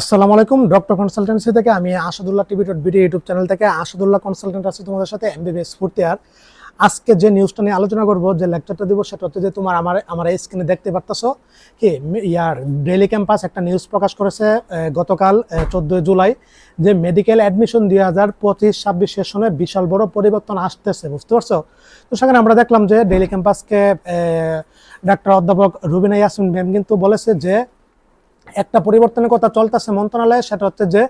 আসসালামু আলাইকুম, doctor consultancy থেকে আমি Asadullah TV dot BD YouTube channel থেকে আসাদুল্লাহ কনসালটেন্ট আছি তোমাদের সাথে এম এমবিবিএস ফুর্তি আর আজকে যে নিউজটা নিয়ে আলোচনা করব, যে লেকচারটা দিব, সেটা হচ্ছে যে তোমার আমার আমার এই স্ক্রিনে দেখতে পারতেছো কি, ইয়ার ডেইলি ক্যাম্পাস একটা নিউজ প্রকাশ করেছে গতকাল চোদ্দোই জুলাই, যে মেডিকেল অ্যাডমিশন দুই হাজার পঁচিশ ছাব্বিশ সেশনে বিশাল বড় পরিবর্তন আসতেছে, বুঝতে পারছ? তো সেখানে আমরা দেখলাম যে ডেইলি ক্যাম্পাসকে ডাক্তার অধ্যাপক রুবিনা ইয়াসমিন ম্যাম কিন্তু বলেছে যে একটা পরিবর্তনের কথা চলতেছে মন্ত্রণালয়ে, সেটা হচ্ছে যে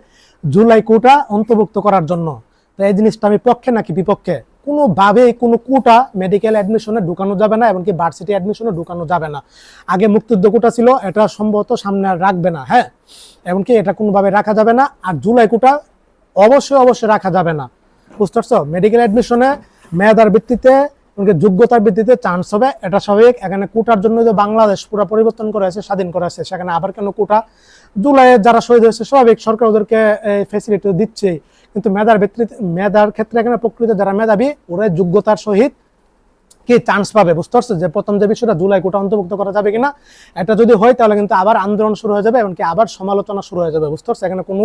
জুলাই কোটা অন্তর্ভুক্ত করার জন্য। তো এই জিনিসটা আমি পক্ষে নাকি বিপক্ষে? কোনোভাবেই কোনো কোটা মেডিকেল অ্যাডমিশনে ঢুকানো যাবে না, এমনকি ভার্সিটি অ্যাডমিশনে ঢুকানো যাবে না। আগে মুক্তিযুদ্ধ কোটা ছিল, এটা সম্ভবত সামনে আর রাখবে না হ্যাঁ? এমনকি এটা কোনোভাবে রাখা যাবে না, আর জুলাই কোটা অবশ্যই অবশ্যই রাখা যাবে না। বুঝতে পারছ? মেডিকেল অ্যাডমিশনে মেয়াদার ভিত্তিতে এমনকি যোগ্যতার ভিত্তিতে চান্স হবে, এটা স্বাভাবিক। এখানে কোটার জন্য যে বাংলাদেশ পুরো পরিবর্তন করা হয়েছে স্বাধীন করা হয়েছে সেখানে আবার কেন কোটা? জুলাইয়ে যারা শহীদ হয়েছে, স্বাভাবিক সরকার ওদেরকে ফেসিলিটি দিচ্ছে কিন্তু মেধার ভিত্তিতে মেধার ক্ষেত্রে এখানে প্রকৃত যারা মেধাবী ওরা যোগ্যতার সহিত কি চান্স পাবে, বুঝতে পারছ? যে প্রথম যে বিষয়টা, জুলাই কোটা অন্তর্ভুক্ত করা যাবে কিনা, এটা যদি হয়, তাহলে কিন্তু আবার আন্দোলন শুরু হয়ে যাবে, এমনকি আবার সমালোচনা শুরু হয়ে যাবে, বুঝতে পারছ? এখানে কোনো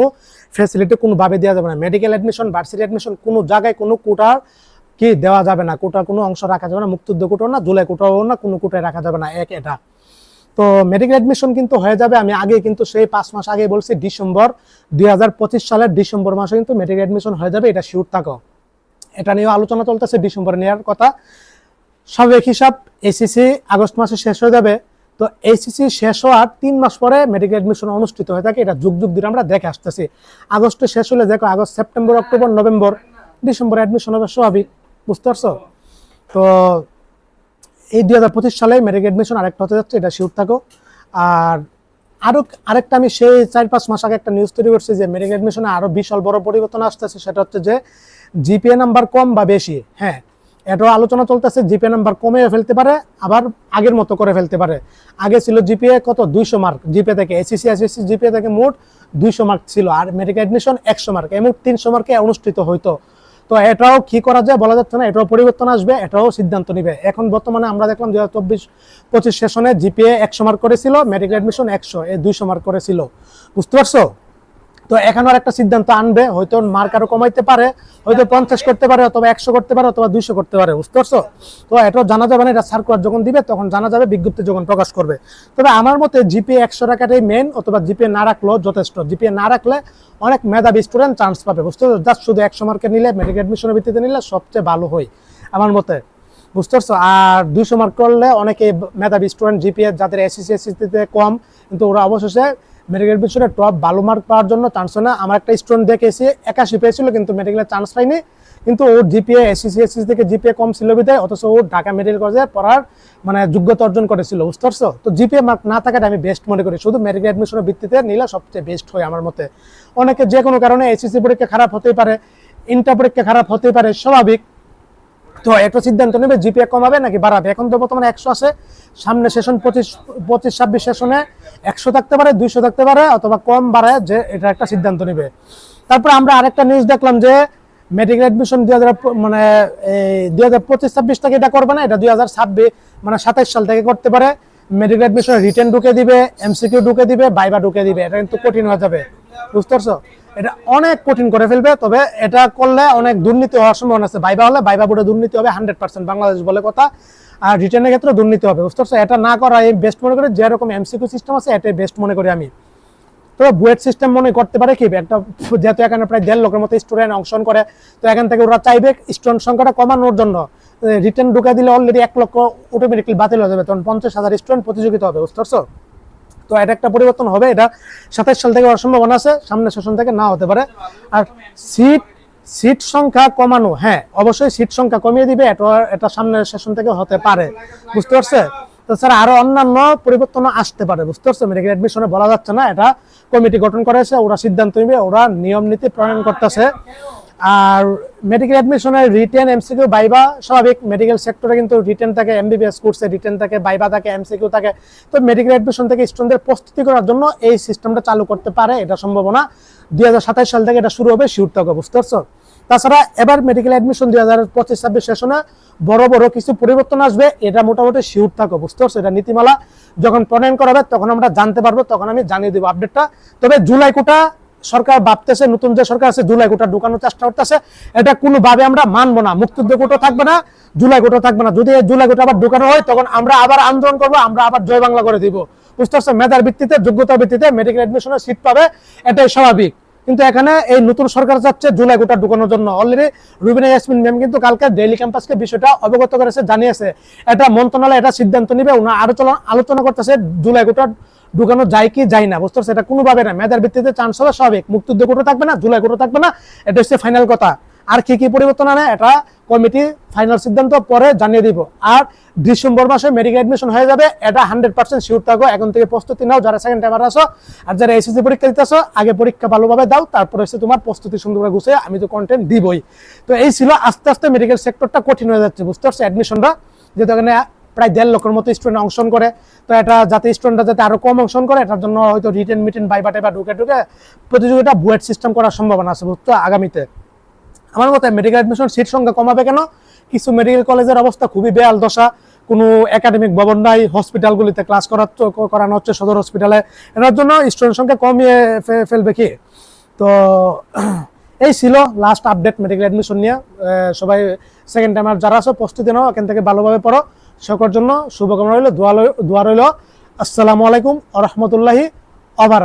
ফেসিলিটি কোনোভাবে দেওয়া যাবে না। মেডিকেল অ্যাডমিশন ভার্সিটি অ্যাডমিশন কোনো জায়গায় কোনো কোটার কি দেওয়া যাবে না? কোটার কোনো অংশ রাখা যাবে না, মুক্তিযুদ্ধ কোটাও না, জুলাই কোটাও না, কোনো কোটায় রাখা যাবে না, এক এটা। তো মেডিকেল অ্যাডমিশন কিন্তু হয়ে যাবে। আমি আগে কিন্তু সেই পাঁচ মাস আগে বলছি, ডিসেম্বর দুই সালের ডিসেম্বর মাসে কিন্তু মেডিকেল অ্যাডমিশন হয়ে যাবে, এটা শিওর থাকো। এটা নিয়েও আলোচনা চলতেছে, ডিসেম্বরে নেওয়ার কথা। স্বাভাবিক হিসাব এসিসি আগস্ট মাসে শেষ হয়ে যাবে। তো এইসিসি শেষ হওয়ার তিন মাস পরে মেডিকেল অ্যাডমিশন অনুষ্ঠিত হয়ে থাকে, এটা যুগ যুগ ধরে আমরা দেখে আসতেছি। আগস্টে শেষ হলে দেখো, August, September, October, November, December admission হবে স্বাভাবিক। বুঝতে পারছ? তো এই দুই হাজার পঁচিশ সালে মেডিকেল অ্যাডমিশন আরেকটা হতে যাচ্ছে, এটা শিওর থাকো। আর আরও আরেকটা আমি সেই চার পাঁচ মাস আগে একটা নিউজ তৈরি করছি যে মেডিকেল অ্যাডমিশনে আরও বিশাল বড় পরিবর্তন আসতেছে, সেটা হচ্ছে যে জিপিএ নাম্বার কম বা বেশি হ্যাঁ। এটাও আলোচনা চলতেছে, জিপিএ নাম্বার কমিয়ে ফেলতে পারে, আবার আগের মতো করে ফেলতে পারে। আগে ছিল জিপিএ কত? দুইশো মার্ক জিপিএ থেকে এসিসি এসএসসি, জিপিএ থেকে মোট দুইশো মার্ক ছিল, আর মেডিকেল অ্যাডমিশন একশো মার্ক এবং তিনশো মার্কে অনুষ্ঠিত হইতো। তো এটাও কি করা যায় বলা যাচ্ছে না, এটাও পরিবর্তন আসবে, এটাও সিদ্ধান্ত নিবে। এখন বর্তমানে আমরা দেখলাম দু হাজার চব্বিশ পঁচিশ সেশনে জিপিএ একশো মার্ক করেছিল মেডিকেল অ্যাডমিশন একশো এ দুইশো মার্ক করেছিল। বুঝতে পারছ? তো এখানে আর একটা সিদ্ধান্ত আনবে, হয়তো মার্ক আরও কমাইতে পারে, হয়তো পঞ্চাশ করতে পারে অথবা একশো করতে পারে অথবা দুইশো করতে পারে, বুঝতে পারছ? তো এটাও জানা যাবে না, এটা সার্কুলার যখন দিবে, তখন জানা যাবে, বিজ্ঞপ্তি যখন প্রকাশ করবে। তবে আমার মতে জিপিএ একশো রাখাটাই মেন অথবা জিপিএ না রাখলেও যথেষ্ট। জিপিএ না রাখলে অনেক মেধাবী স্টুডেন্ট চান্স পাবে, বুঝতে পারছ? জাস্ট শুধু একশো মার্কে নিলে মেডিকেল অ্যাডমিশনের ভিত্তিতে নিলে সবচেয়ে ভালো হয়, আমার মতে। বুঝতে পারছ? আর দুইশো মার্ক করলে অনেকে মেধাবী স্টুডেন্ট জিপিএ যাদের এসএসসি এসএসসিতে কম, কিন্তু ওরা অবশেষে মেডিকেল পিছনে টপ ভালো মার্ক পাওয়ার জন্য চান্স হয় না। আমার একটা স্টুডেন্ট দেখে দেখেছি, একাশি পেয়েছিল, কিন্তু মেডিকেলের চান্স পাইনি। কিন্তু ওর জিপিএ এসএসসি এসএসসি থেকে জিপিএ কম ছিল বিধায়, অথচ ও ঢাকা মেডিকেল কলেজে পড়ার মানে যোগ্যতা অর্জন করেছিল, বুঝতে পারছ? তো জিপিএ মার্ক না থাকাটা আমি বেস্ট মনে করি। শুধু মেডিকেল অ্যাডমিশনের ভিত্তিতে নিলে সবচেয়ে বেস্ট হয় আমার মতে। অনেকে যে কোনো কারণে এসএসসি পরীক্ষা খারাপ হতেই পারে ইন্টার পরীক্ষা খারাপ হতেই পারে, স্বাভাবিক। তো একটা সিদ্ধান্ত নেবে, জিপিএ কমাবে নাকি বাড়াবে? এখন তো বর্তমানে একশো আছে, সামনে সেশন পঁচিশ পঁচিশ, ছাব্বিশ সেশনে একশো থাকতে পারে, দুইশো থাকতে পারে, অথবা কম বাড়ায় যে এটা একটা সিদ্ধান্ত নেবে। তারপরে আমরা আরেকটা নিউজ দেখলাম যে মেডিকেল অ্যাডমিশন দুই হাজার মানে দুই হাজার পঁচিশ, ছাব্বিশ থেকে এটা করবে না, এটা দুই হাজার ছাব্বিশ মানে সাতাইশ সাল থেকে করতে পারে। মেডিকেল অ্যাডমিশন রিটার্ন ঢুকে দিবে এমসিকিউ ঢুকে দিবে বাইবা ঢুকে দিবে, এটা কিন্তু কঠিন হয়ে যাবে। বুঝতে পারছ? এটা অনেক কঠিন করে ফেলবে, তবে এটা করলে অনেক দুর্নীতি হওয়ার সম্ভাবনা আছে। বাইবা হলে বাইবা বোর্ডে দুর্নীতি হবে হান্ড্রেড পার্সেন্ট বাংলাদেশ বলে কথা। আর রিটার্নের ক্ষেত্রে দুর্নীতি হবে, বুঝতে পারছ? এটা না করা, এই বেস্ট মনে করি যেরকম এমসিকিউ সিস্টেম আছে, এটাই বেস্ট মনে করি আমি। তবে বুয়েট সিস্টেম মনে করতে পারে কি, একটা যেহেতু এখানে প্রায় দেড় লক্ষের মতো স্টুডেন্ট অংশগ্রহণ করে, তো এখান থেকে ওরা চাইবে স্টুডেন্ট সংখ্যাটা কমানোর জন্য। রিটার্ন ঢুকে দিলে অলরেডি এক লক্ষ অটোমেটিকলি বাতিল হয়ে যাবে, তখন পঞ্চাশ হাজার স্টুডেন্ট প্রতিযোগিতা হবে, বুঝতে পারছ? তো এটা একটা পরিবর্তন হবে। এটা সাতাইশ সাল থেকে সম্ভাবনা আছে, সামনের সেশন থেকে না হতে পারে। আর সিট সিট সংখ্যা কমানো হ্যাঁ অবশ্যই সিট সংখ্যা কমিয়ে দিবে, এটা এটা সামনের সেশন থেকে হতে পারে। বুঝতে পারছে? তাছাড়া আরও অন্যান্য পরিবর্তন আসতে পারে, বুঝতে পারছ? মেডিকেল অ্যাডমিশনে বলা যাচ্ছে না, এটা কমিটি গঠন করেছে, ওরা সিদ্ধান্ত নিবে, ওরা নিয়ম নীতি প্রণয়ন করতেছে। আর মেডিকেল অ্যাডমিশনের রিটেন এমসিকিউ বাইবা স্বাভাবিক। মেডিকেল সেক্টরে কিন্তু রিটেন থাকে এমবিবিএস কোর্সে রিটেন থাকে বাইবা থাকে এমসিকিউ থাকে। তো মেডিকেল অ্যাডমিশন থেকে স্টুডেন্টদের প্রস্তুতি করার জন্য এই সিস্টেমটা চালু করতে পারে, এটা সম্ভাবনা। দুই হাজার সাল থেকে এটা শুরু হবে শিউর থাকে বুঝতে পারছ তাছাড়া এবার মেডিকেল অ্যাডমিশন দুই হাজার পঁচিশ ছাব্বিশ সেশনে বড় বড় কিছু পরিবর্তন আসবে, এটা মোটামুটি শিউর থাকো বুঝতে পারছ এটা নীতিমালা যখন প্রণয়ন করা হবে, তখন আমরা জানতে পারব, তখন আমি জানিয়ে দেবো আপডেটটা তবে জুলাই কোটা সরকার ভাবতেছে, নতুন যে সরকার আছে, জুলাই গোটা ঢুকানোর চেষ্টা করতেছে, এটা কোনোভাবে আমরা মানবো না, মুক্তিযুদ্ধ গোটা থাকবে না, জুলাই গোটা থাকবে না। যদি জুলাই গোটা আবার ঢুকানো হয়, তখন আমরা আবার আন্দোলন করব, আমরা আবার জয় বাংলা করে দিব। বুঝতে পারছ মেধার ভিত্তিতে, যোগ্যতার ভিত্তিতে মেডিকেল অ্যাডমিশনের সিট পাবে, এটাই স্বাভাবিক। কিন্তু এখানে এই নতুন সরকার যাচ্ছে জুলাই গোটা ঢুকানোর জন্য। অলরেডি রুবিনা ইয়াসমিন ম্যাম কিন্তু কালকে ডেইলি ক্যাম্পাসকে বিষয়টা অবগত করেছে, জানিয়েছে। এটা মন্ত্রণালয় এটা সিদ্ধান্ত নিবে, ওনার আলোচনা আলোচনা করতেছে জুলাই গোটা ঢুকানো যায় কি যায় না, বুঝতে পারছে এটা কোনোভাবে না, মেধার ভিত্তিতে চান্স হবে স্বাভাবিক। মুক্তিযুদ্ধ কোটা থাকবে না, জুলাই কোটা থাকবে না, এটা হচ্ছে ফাইনাল কথা। আর কি কি পরিবর্তন আনে, এটা কমিটি ফাইনাল সিদ্ধান্ত পরে জানিয়ে দিব। আর ডিসেম্বর মাসে মেডিকেল অ্যাডমিশন হয়ে যাবে, এটা হান্ড্রেড পার্সেন্ট শিওর থাকো। এখন থেকে প্রস্তুতি নাও, যারা সেকেন্ড টাইমার আসো আর যারা এসএসসি পরীক্ষা দিতেছো আগে পরীক্ষা ভালোভাবে দাও, তারপরে হচ্ছে তোমার প্রস্তুতি সুন্দর করে গুছিয়ে আমি তো কন্টেন্ট দিবই। তো এই ছিল আস্তে আস্তে মেডিকেল সেক্টরটা কঠিন হয়ে যাচ্ছে, বুঝতে পারছ? অ্যাডমিশনটা যেহেতু এখানে প্রায় দেড় লক্ষের মতো স্টুডেন্ট অংশগ্রহণ করে, তো এটা যাতে স্টুডেন্টরা যাতে আরও কম অংশগ্রহণ করে, এটার জন্য হয়তো রিটেন মিটেন বাইবা টাইবা ঢুকে ঢুকে প্রতিযোগিতা বুয়েট সিস্টেম করার সম্ভাবনা আছে বুঝতো আগামীতে। আমার মতে মেডিকেল অ্যাডমিশন সিট সংখ্যা কমাবে কেন? কিছু মেডিকেল কলেজের অবস্থা খুবই বেয়াল দশা। কোনো একাডেমিক ভবন নাই হসপিটালগুলিতে ক্লাস করা করানো হচ্ছে সদর হসপিটালে এনার জন্য স্টুডেন্ট সংখ্যা কমিয়ে ফেলবে কি? তো এই ছিল লাস্ট আপডেট মেডিকেল অ্যাডমিশন নিয়ে। সবাই সেকেন্ড টাইমার যারা আছো, প্রস্তুতি নাও, এখান থেকে ভালোভাবে পড়ো। সকলের জন্য শুভকামনা রইল, দোয়া রইল- দোয়া রইল। আসসালামু আলাইকুম রহমতুল্লাহি অবার